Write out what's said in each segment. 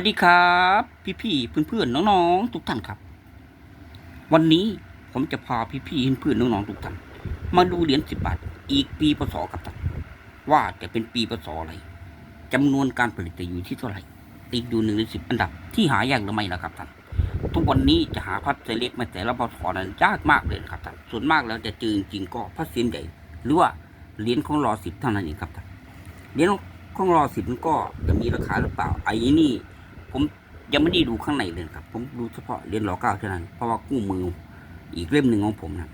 วัสดีครับ พี่ๆเพื่อนๆน้องๆทุกท่านครับ วันนี้ผมจะพาพี่ๆเพื่อนๆน้องๆทุกท่านมาดูเหรียญสิบบาท อีกปีพศครับท่านว่าจะเป็นปีพศอะไรจำนวนการผลิตจะอยู่ที่เท่าไหร่ ติดอยู่หนึ่งในสิบอันดับ ที่หายากหรือไม่นะครับท่านทุกวันนี้จะหาพัดเซเล็กมาแต่ละพศนั้นยากมากเลยครับท่านส่วนมากแล้วจะเจอจริงก็พัดเซียนใหญ่หรือว่าเหรียญของรอสิบเท่านั้นเองครับท่านเหรียญของรอสิบก็จะมีราคาหรือเปล่าไอ้นี่ ผมยังไม่ได้ดูข้างในเลยครับ ผมดูเฉพาะเหรียญรอเก้าเท่านั้น เพราะว่ากู้มืออีกเล่มหนึ่งของผมนะ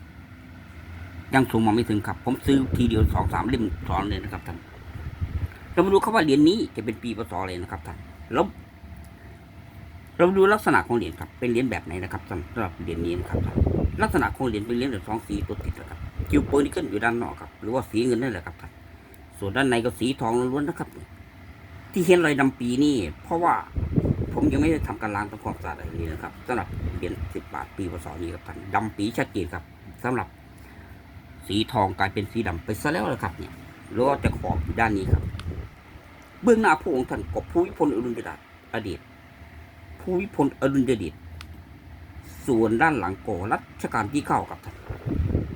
ยังส่งมาไม่ถึงครับ ผมซื้อทีเดียวสองสามเล่มสอนเลยนะครับท่านเรามาดูครับว่าเหรียญนี้จะเป็นปีพศอะไรนะครับท่านแล้วเรามาดูลักษณะของเหรียญครับ เป็นเหรียญแบบไหนนะครับท่านสำหรับเหรียญนี้นะครับท่านลักษณะของเหรียญเป็นเหรียญแบบสองสีตัวติดนะครับคิวเปนิเกิลอยู่ด้านนอกครับ หรือว่าสีเงินนั่นแหละครับท่านส่วนด้านในก็สีทองล้วนๆนะครับ ที่เห็นรอยดำปีนี่ เพราะว่า ผมยังไม่ได้ทำการล้างทำความสะอาดอะไรเลยนะครับสำหรับเหรียญสิบบาทปีพศนี้ครับท่านดำปีชัดเจนครับสำหรับสีทองกลายเป็นสีดำไปซะแล้วนะครับ เนี่ยแล้วจะขอบอยู่ด้านนี้ครับ เบื้องหน้าพระองค์ท่านกบภูวิพลอดุลยเดชอดีตภูวิพลอดุลยเดชส่วนด้านหลังก่อรัชกาลที่เข้ากับท่าน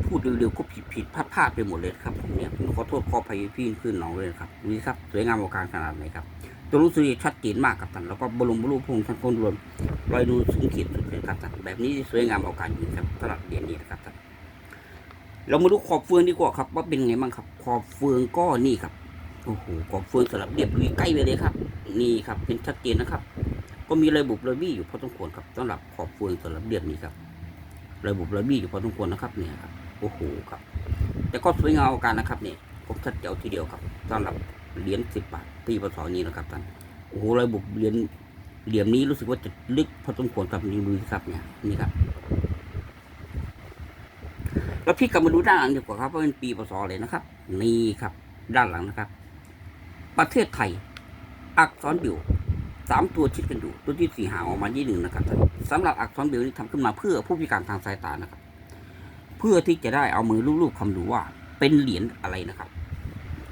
พูดเร็วๆก็ผิดผิดพลาดพลาดไปหมดเลยครับผมเนี่ยผมขอโทษขอภัยพี่ขึ้นน้องเลยนะครับดูสิครับสวยงามอการขนาดไหนครับ ตัวรู้สึกชัดเจนมากครับท่านแล้วก็บรมรูปพระองค์ท่านคนรวมรอยดูสูงขีดสุดเลยครับท่านแบบนี้สวยงามเอาการจริงครับสำหรับเหรียญนี้นะครับท่านเรามาดูขอบเฟืองดีกว่าครับ ว่าเป็นไงบ้างครับ ขอบเฟืองก็นี่ครับโอ้โหขอบเฟืองสลับเรียบลุยใกล้ไปเลยครับ นี่ครับเป็นชัดเจนนะครับ ก็มีระบบระบี้อยู่พอสมควรครับสำหรับขอบเฟืองสลับเรียบนี้ครับระบบระบี้อยู่พอสมควรนะครับเนี่ยครับโอ้โหครับ แต่ก็สวยงามเอาการนะครับเนี่ยผมชัดเจ๋วทีเดียวครับสำหรับ เหรียญสิบบาทปีพศนี้นะครับท่านโอ้โหระบบเหรียญเหลี่ยมนี้รู้สึกว่าจะลึกพอสมควรกับนิ้วมือครับเนี่ยนี่ครับ แล้วพี่กลับมาดูด้านหลังดีกว่าครับว่าเป็นปีพศเลยนะครับ นี่ครับ ด้านหลังนะครับ ประเทศไทย อักษรบิวสามตัวชิดกันอยู่ตัวที่สี่หางออกมาที่หนึ่งนะครับท่านสำหรับอักษรบิวนี้ทำขึ้นมาเพื่อผู้พิการทางสายตานะครับ เพื่อที่จะได้เอามือลูบๆคำดูว่าเป็นเหรียญอะไรนะครับ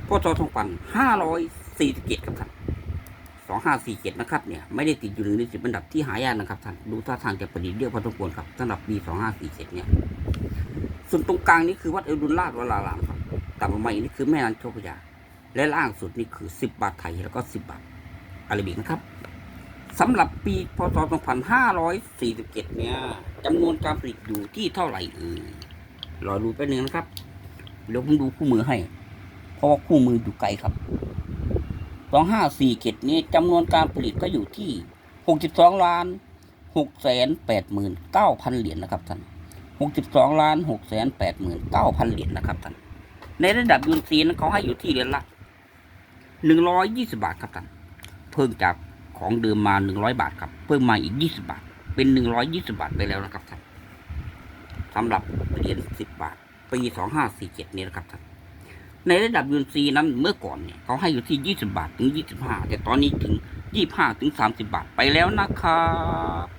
พศทองปันห้าร้อยสี่สิบเจ็ดครับท่านสองห้าสี่เจ็ดนะครับเนี่ยไม่ได้ติดอยู่ในสิบอันดับที่หายากนะครับท่านดูท่าทางจะประดิษฐ์เยอะพอสมควรครับสำหรับปีสองห้าสี่เจ็ดเนี่ยส่วนตรงกลางนี่คือวัดเอรุณราชวรารามครับต่ำลงมาอีกนี่คือแม่น้ำเจ้าพระยาและล่างสุดนี่คือสิบบาทไทยแล้วก็สิบบาทอาราบิกนะครับสำหรับปีพศสองพันห้าร้อยสี่สิบเจ็ดเนี่ยจำนวนการผลิตอยู่ที่เท่าไหร่เออรอดูแป๊บนึงนะครับเดี๋ยวผมดูคู่มือให้ เพราะว่าคู่มืออยู่ไกลครับสองห้าสี่เจ็ดนี้จำนวนการผลิตก็อยู่ที่หกสิบสองล้านหกแสนแปดหมื่นเก้าพันเหรียญนะครับท่านหกสิบสองล้านหกแสนแปดหมื่นเก้าพันเหรียญนะครับท่าน ในระดับยูนซีนั้นเขาให้อยู่ที่เหรียญละหนึ่งร้อยยี่สิบาทครับท่าน เพิ่มจากของเดิมมาหนึ่งร้อยบาทครับ เพิ่มมาอีกยี่สิบาท เป็นหนึ่งร้อยยี่สิบาทไปแล้วนะครับท่านสำหรับเหรียญสิบบาทปีสองห้าสี่เจ็ดนี้นะครับท่าน ในระดับยูนซีนั้นเมื่อก่อนเนี่ยเขาให้อยู่ที่ 20 บาทถึง 25 แต่ตอนนี้ถึง 25 ถึง 30 บาทไปแล้วนะครับ